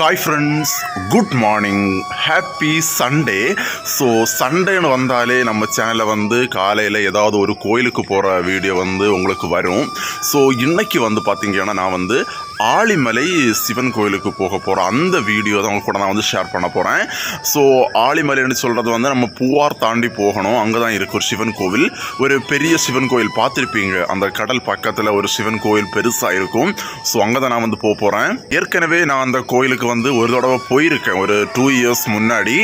Hi friends good morning happy Sunday so சண்டேன்னு வந்தாலே நம்ம சேனலில் வந்து காலையில் ஏதாவது ஒரு கோயிலுக்கு போகிற வீடியோ வந்து உங்களுக்கு வரும். ஸோ இன்றைக்கி வந்து பார்த்திங்கன்னா நான் வந்து ஆழிமலை சிவன் கோயிலுக்கு போக போகிற அந்த வீடியோ தான் உங்க கூட நான் வந்து ஷேர் பண்ண போகிறேன் ஸோ ஆழிமலைன்னு சொல்கிறது வந்து நம்ம பூவார் தாண்டி போகணும். அங்கே தான் இருக்கு ஒரு சிவன் கோவில். ஒரு பெரிய சிவன் கோயில் பார்த்துருப்பீங்க. அந்த கடல் பக்கத்தில் ஒரு சிவன் கோயில் பெருசாக இருக்கும். ஸோ அங்கே தான் நான் வந்து போக போகிறேன் ஏற்கனவே நான் அந்த கோயிலுக்கு வந்து ஒரு தடவை போயிருக்கேன். ஒரு டூ இயர்ஸ் முன்னாடி.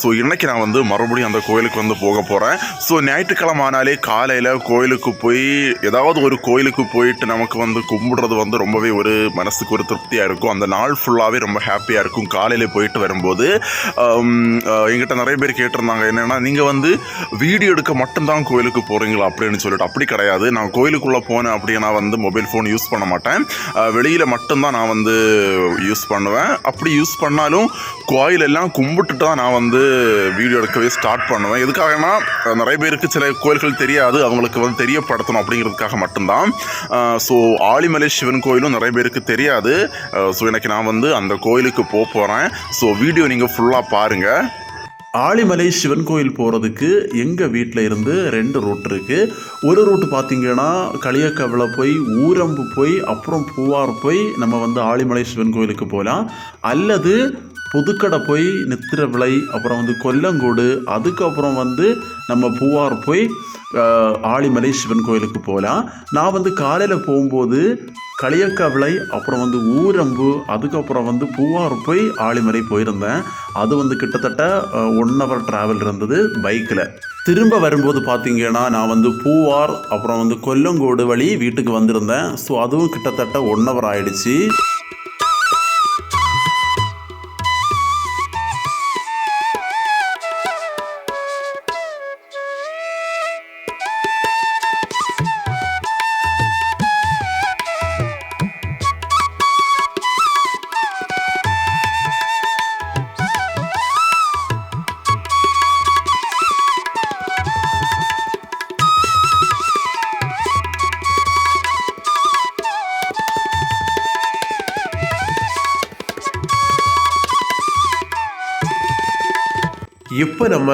ஸோ இன்றைக்கி நான் வந்து மறுபடியும் அந்த கோயிலுக்கு வந்து போக போகிறேன் ஸோ ஞாயிற்றுக்கிழமை ஆனாலே காலையில் கோயிலுக்கு போய் ஏதாவது ஒரு கோயிலுக்கு போயிட்டு நமக்கு வந்து கும்பிடுறது வந்து ரொம்பவே ஒரு மனசுக்கு ஒரு திருப்தியாக இருக்கும். அந்த நாள் ஃபுல்லாகவே ரொம்ப ஹாப்பியாக இருக்கும். காலையில் போயிட்டு வரும்போது எங்கிட்ட என்கிட்ட நிறைய பேர் கேட்டிருந்தாங்க. என்னென்னா நீங்கள் வந்து வீடியோ எடுக்க மட்டும்தான் கோயிலுக்கு போகிறீங்களா அப்படின்னு சொல்லிட்டு. அப்படி கிடையாது. நான் கோயிலுக்குள்ளே போனேன் அப்படின்னா வந்து மொபைல் ஃபோன் யூஸ் பண்ண மாட்டேன். வெளியில் மட்டும்தான் நான் வந்து யூஸ் பண்ணுவேன். அப்படி யூஸ் பண்ணாலும் கோயிலெல்லாம் கும்பிட்டுட்டு தான் நான் வந்து வீடியோ எடுக்கவே ஸ்டார்ட் பண்ணுவேன். எதுக்காகனா நிறைய பேருக்கு சில கோயில்கள் தெரியாது. அவங்களுக்கு வந்து தெரியப்படுத்தணும் அப்படிங்கிறதுக்காக மட்டும்தான். ஸோ ஆலிமலை சிவன் கோயிலும் நிறைய பேருக்கு தெரியாது. ஸோ எனக்கு நான் வந்து அந்த கோயிலுக்கு போக போகிறேன் ஸோ வீடியோ நீங்கள் ஃபுல்லாக பாருங்கள் ஆலிமலை சிவன் கோயில் போகிறதுக்கு எங்கள் வீட்டில் இருந்து ரெண்டு ரூட் இருக்குது ஒரு ரூட் பார்த்தீங்கன்னா களியக்கவலை போய் ஊரம்பு போய் அப்புறம் பூவார் போய் நம்ம வந்து ஆலிமலை சிவன் கோயிலுக்கு போகலாம். அல்லது புதுக்கடை போய் நித்திரவிளை அப்புறம் வந்து கொல்லங்கோடு அதுக்கப்புறம் வந்து நம்ம பூவார் போய் ஆளிமலை ஆழிமலை சிவன் கோயிலுக்கு போகலாம். நான் வந்து காலையில் போகும்போது களியக்காவிளை அப்புறம் வந்து ஊரம்பு அதுக்கப்புறம் வந்து பூவார் போய் ஆழிமலை போயிருந்தேன். அது வந்து கிட்டத்தட்ட ஒன் ஹவர் ட்ராவல் இருந்தது பைக்கில் திரும்ப வரும்போது பார்த்தீங்கன்னா நான் வந்து பூவார் அப்புறம் வந்து கொல்லங்கோடு வழி வீட்டுக்கு வந்திருந்தேன். ஸோ அதுவும் கிட்டத்தட்ட ஒன் ஹவர் ஆயிடுச்சு. இப்போ நம்ம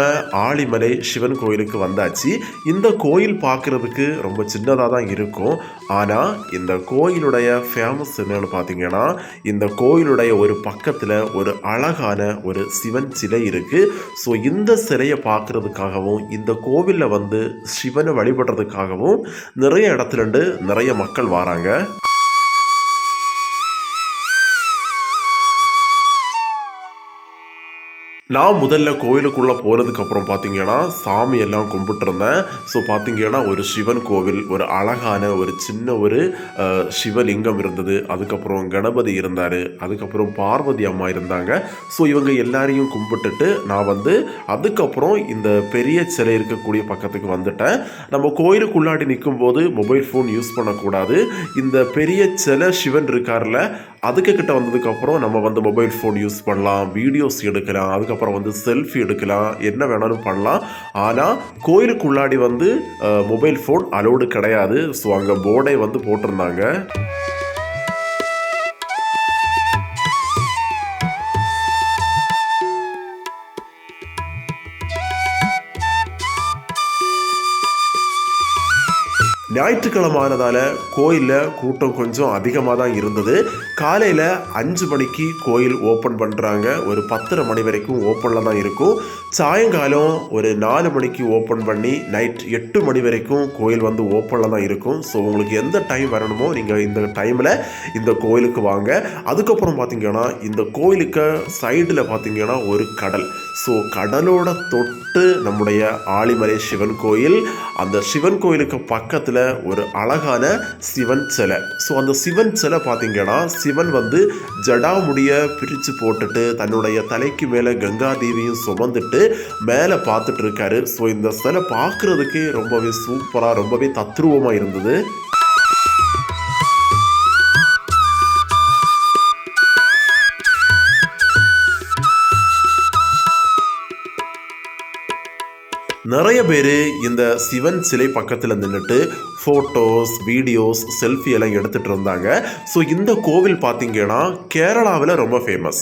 ஆழிமலை சிவன் கோயிலுக்கு வந்தாச்சு. இந்த கோயில் பார்க்குறதுக்கு ரொம்ப சின்னதாக தான் இருக்கும். ஆனால் இந்த கோயிலுடைய ஃபேமஸ் என்னன்னு பார்த்தீங்கன்னா இந்த கோயிலுடைய ஒரு பக்கத்தில் ஒரு அழகான ஒரு சிவன் சிலை இருக்குது ஸோ இந்த சிலையை பார்க்குறதுக்காகவும் இந்த கோவிலில் வந்து சிவனை வழிபடுறதுக்காகவும் நிறைய இடத்துல இருந்து நிறைய மக்கள் வராங்க. நான் முதல்ல கோயிலுக்குள்ளே போனதுக்கப்புறம் அப்புறம் பார்த்தீங்கன்னா சாமி எல்லாம் கும்பிட்டுருந்தேன். ஸோ பார்த்தீங்கன்னா ஒரு சிவன் கோவில் ஒரு அழகான ஒரு சின்ன ஒரு சிவலிங்கம் இருந்தது. அதுக்கப்புறம் கணபதி இருந்தார். அதுக்கப்புறம் பார்வதி அம்மா இருந்தாங்க. ஸோ இவங்க எல்லாரையும் கும்பிட்டுட்டு நான் வந்து அதுக்கப்புறம் இந்த பெரிய சிலை இருக்கக்கூடிய பக்கத்துக்கு வந்துட்டேன். நம்ம கோயிலுக்குள்ளாடி நிற்கும் போது மொபைல் ஃபோன் யூஸ் பண்ணக்கூடாது. இந்த பெரிய சிலை சிவன் இருக்கார்ல அதுக்கு கிட்ட வந்ததுக்கப்புறம் நம்ம வந்து மொபைல் ஃபோன் யூஸ் பண்ணலாம் வீடியோஸ் எடுக்கலாம் அதுக்கப்புறம் வந்து செல்ஃபி எடுக்கலாம் என்ன வேணாலும் பண்ணலாம். ஆனால் கோயிலுக்குள்ளாடி வந்து மொபைல் ஃபோன் அலோடு கிடையாது. ஸோ அங்கே போர்டே வந்து போட்டிருந்தாங்க. ஞாயிற்றுக்கிழமானதால் கோயிலில் கூட்டம் கொஞ்சம் அதிகமாக தான் இருந்தது. காலையில் அஞ்சு மணிக்கு கோயில் ஓப்பன் பண்ணுறாங்க ஒரு பத்தரை மணி வரைக்கும் ஓப்பனில் தான் இருக்கும். சாயங்காலம் ஒரு நாலு மணிக்கு ஓப்பன் பண்ணி நைட் எட்டு மணி வரைக்கும் கோயில் வந்து ஓப்பனில் தான் இருக்கும். ஸோ உங்களுக்கு எந்த டைம் வரணுமோ நீங்கள் இந்த டைமில் இந்த கோயிலுக்கு வாங்க. அதுக்கப்புறம் பார்த்தீங்கன்னா இந்த கோயிலுக்கு சைடில் பார்த்தீங்கன்னா ஒரு கடல். ஸோ கடலோட தொட்டு நம்முடைய ஆழிமலை சிவன் கோயில் அந்த சிவன் கோயிலுக்கு பக்கத்தில் ஒரு அழகான சிவன் சிலை. ஸோ அந்த சிவன் சிலை பார்த்தீங்கன்னா சிவன் வந்து ஜடாமுடிய பிரித்து போட்டுட்டு தன்னுடைய தலைக்கு மேலே கங்கா தேவியும் சுமந்துட்டு மேலே பார்த்துட்டு இருக்காரு. ஸோ இந்த சிலை பார்க்குறதுக்கே ரொம்பவே சூப்பராக ரொம்பவே தத்ரூபமாக இருந்தது. நிறைய பேர் இந்த சிவன் சிலை பக்கத்தில் நின்றுட்டு ஃபோட்டோஸ் வீடியோஸ் செல்ஃபி எல்லாம் எடுத்துகிட்டு இருந்தாங்க. ஸோ இந்த கோவில் பார்த்தீங்கன்னா கேரளாவில் ரொம்ப ஃபேமஸ்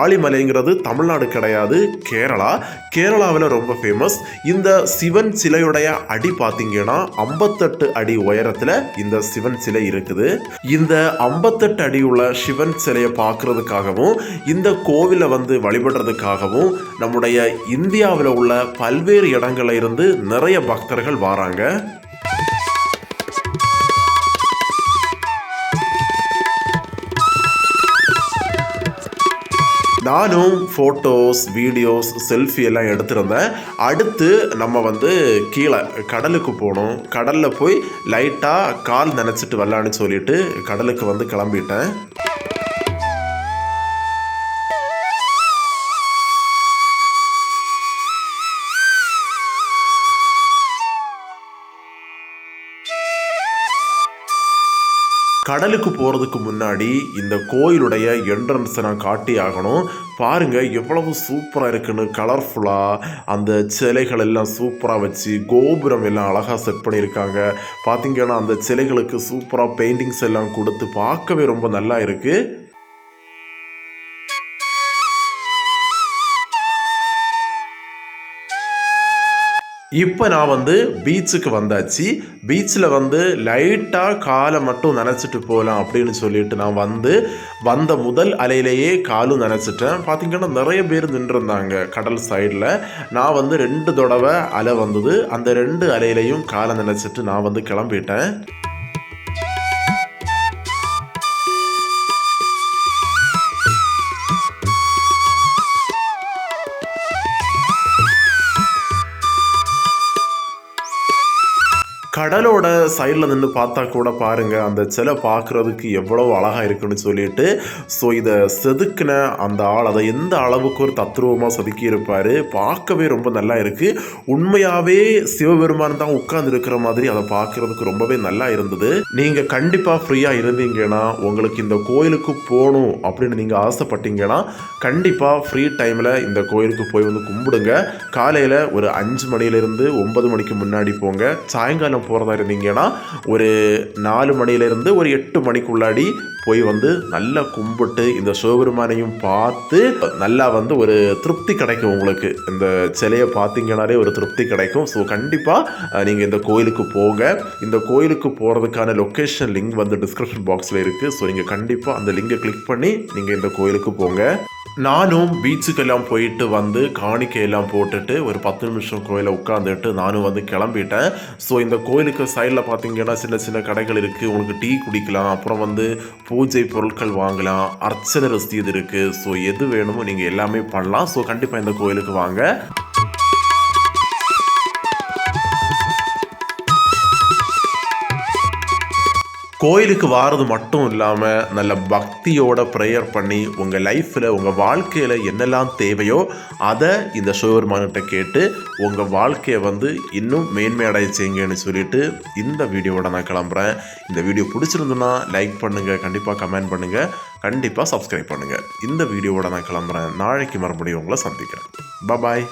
ஆலிமலைங்கிறது தமிழ்நாடு கிடையாது கேரளா. கேரளாவில் ரொம்ப ஃபேமஸ் இந்த சிவன் சிலையுடைய அடி பார்த்தீங்கன்னா ஐம்பத்தெட்டு அடி உயரத்தில் இந்த சிவன் சிலை இருக்குது. இந்த ஐம்பத்தெட்டு அடி உள்ள சிவன் சிலையை பார்க்குறதுக்காகவும் இந்த கோவிலை வந்து வழிபடுறதுக்காகவும் நம்முடைய இந்தியாவில் உள்ள பல்வேறு இடங்களில் இருந்து நிறைய பக்தர்கள் வராங்க. நானும் ஃபோட்டோஸ் வீடியோஸ் செல்ஃபி எல்லாம் எடுத்திருந்தேன். அடுத்து நம்ம வந்து கீழே கடலுக்கு போகணும் கடலில் போய் லைட்டாக கால் நினச்சிட்டு வரலான்னு சொல்லிட்டு கடலுக்கு வந்து கிளம்பிட்டேன். கடலுக்கு போகிறதுக்கு முன்னாடி இந்த கோயிலுடைய என்ட்ரன்ஸை நான் காட்டி ஆகணும். பாருங்கள் எவ்வளவு சூப்பராக இருக்குன்னு கலர்ஃபுல்லாக அந்த சிலைகள் எல்லாம் சூப்பராக வச்சு கோபுரம் எல்லாம் அழகாக செட் பண்ணியிருக்காங்க. பார்த்தீங்கன்னா அந்த சிலைகளுக்கு சூப்பராக பெயிண்டிங்ஸ் எல்லாம் கொடுத்து பார்க்கவே ரொம்ப நல்லா இருக்குது இப்போ நான் வந்து பீச்சுக்கு வந்தாச்சு. பீச்சில் வந்து லைட்டாக காலை மட்டும் நினச்சிட்டு போகலாம் அப்படின்னு சொல்லிட்டு நான் வந்து வந்த முதல் அலையிலேயே காலும் நினச்சிட்டேன். பார்த்திங்கன்னா நிறைய பேர் நின்றுருந்தாங்க கடல் சைடில் நான் வந்து ரெண்டு தடவை அலை வந்தது. அந்த ரெண்டு அலையிலையும் காலை நினச்சிட்டு நான் வந்து கிளம்பிட்டேன். கடலோட சைடில் நின்று பார்த்தா கூட பாருங்கள் அந்த சிலை பார்க்குறதுக்கு எவ்வளோ அழகாக இருக்குன்னு சொல்லிட்டு ஸோ இதை செதுக்கின அந்த ஆள் அதை எந்த அளவுக்கு ஒரு தத்ரூபமாக செதுக்கி இருப்பார் பார்க்கவே ரொம்ப நல்லா இருக்குது உண்மையாகவே சிவபெருமான் தான் உட்கார்ந்து இருக்கிற மாதிரி அதை பார்க்குறதுக்கு ரொம்பவே நல்லா இருந்தது. நீங்கள் கண்டிப்பாக ஃப்ரீயாக இருந்தீங்கன்னா உங்களுக்கு இந்த கோயிலுக்கு போகணும் அப்படின்னு நீங்கள் ஆசைப்பட்டீங்கன்னா கண்டிப்பாக ஃப்ரீ டைமில் இந்த கோயிலுக்கு போய் வந்து கும்பிடுங்க. காலையில் ஒரு அஞ்சு மணிலேருந்து ஒன்பது மணிக்கு முன்னாடி போங்க. சாயங்காலம் போகிறதா இருந்தீங்கன்னா ஒரு நாலு மணிலேருந்து ஒரு எட்டு மணிக்குள்ளாடி போய் வந்து நல்லா கும்பிட்டு இந்த சிவபெருமானையும் பார்த்து நல்லா வந்து ஒரு திருப்தி கிடைக்கும் உங்களுக்கு. இந்த சிலையை பார்த்தீங்கன்னாலே ஒரு திருப்தி கிடைக்கும். ஸோ கண்டிப்பாக நீங்கள் இந்த கோயிலுக்கு போங்க. இந்த கோயிலுக்கு போகிறதுக்கான லொக்கேஷன் லிங்க் வந்து டிஸ்கிரிப்ஷன் பாக்ஸில் இருக்குது ஸோ நீங்கள் கண்டிப்பாக அந்த லிங்கை கிளிக் பண்ணி நீங்கள் இந்த கோயிலுக்கு போங்க. நானும் பீச்சுக்கெல்லாம் போயிட்டு வந்து காணிக்கையெல்லாம் போட்டுட்டு ஒரு பத்து நிமிஷம் கோயிலை உட்காந்துட்டு நானும் வந்து கிளம்பிட்டேன். ஸோ இந்த கோயிலுக்கு சைடில் பார்த்தீங்கன்னா சின்ன சின்ன கடைகள் இருக்குது உங்களுக்கு டீ குடிக்கலாம். அப்புறம் வந்து பூஜை பொருட்கள் வாங்கலாம் அர்ச்சனை ரசீது இருக்குது ஸோ எது வேணுமோ நீங்கள் எல்லாமே பண்ணலாம். ஸோ கண்டிப்பாக இந்த கோயிலுக்கு வாங்க. கோயிலுக்கு வாரது மட்டும் இல்லாமல் நல்ல பக்தியோட ப்ரேயர் பண்ணி உங்கள் லைஃப்பில் உங்கள் வாழ்க்கையில் என்னெல்லாம் தேவையோ அதை இந்த சிவபெருமான்கிட்ட கேட்டு உங்கள் வாழ்க்கையை வந்து இன்னும் மேன்மையடைய செய்யுங்கன்னு சொல்லிட்டு இந்த வீடியோவோட நான் கிளம்புறேன். இந்த வீடியோ பிடிச்சிருந்துன்னா லைக் பண்ணுங்கள் கண்டிப்பாக கமெண்ட் பண்ணுங்கள் கண்டிப்பாக சப்ஸ்கிரைப் பண்ணுங்கள் இந்த வீடியோவோட நான் கிளம்புறேன். நாளைக்கு மறுபடியும் உங்களை சந்திக்கிறேன். பாய்